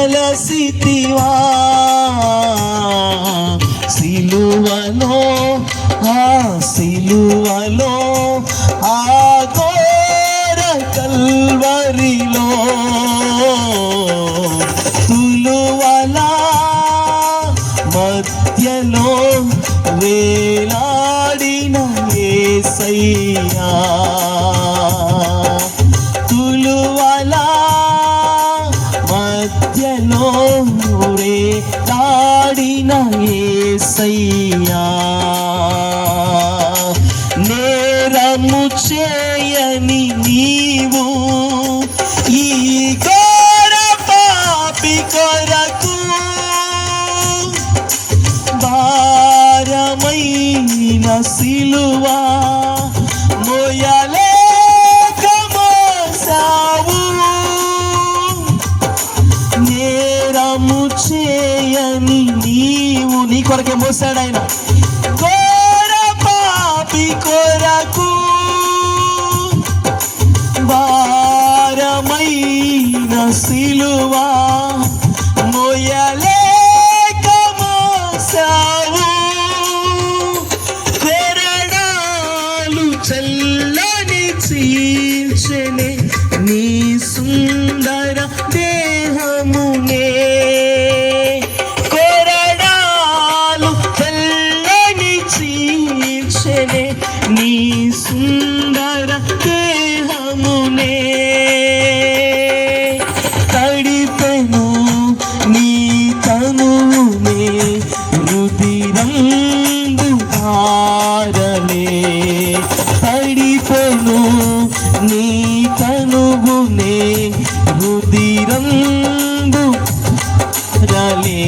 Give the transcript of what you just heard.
అలసితివా సిలువలో ఆ సిలువలో ఆ గోర కల్వరిలో తులువలా మధ్యలో వేలాడిన ఏసయ్యా. నేరము చేయని నీవు ఈ కోర పాపి కొరకు భారమైన సిలువా. నేరము చేయని నీవు నీ కొరకే మోసాడు ఆయన. ఘోర పాపి కొరకు భారమైన సిలువా మోయలేక మోసావు. కొరడాలు చల్లని చీ చీల్చెనే నీ సుందర దేహమునే. తడిపెను నీ తనువునే రుదిరంగు ధారలే తడిపెను నీ తనుగునే రుదిరంగు రలే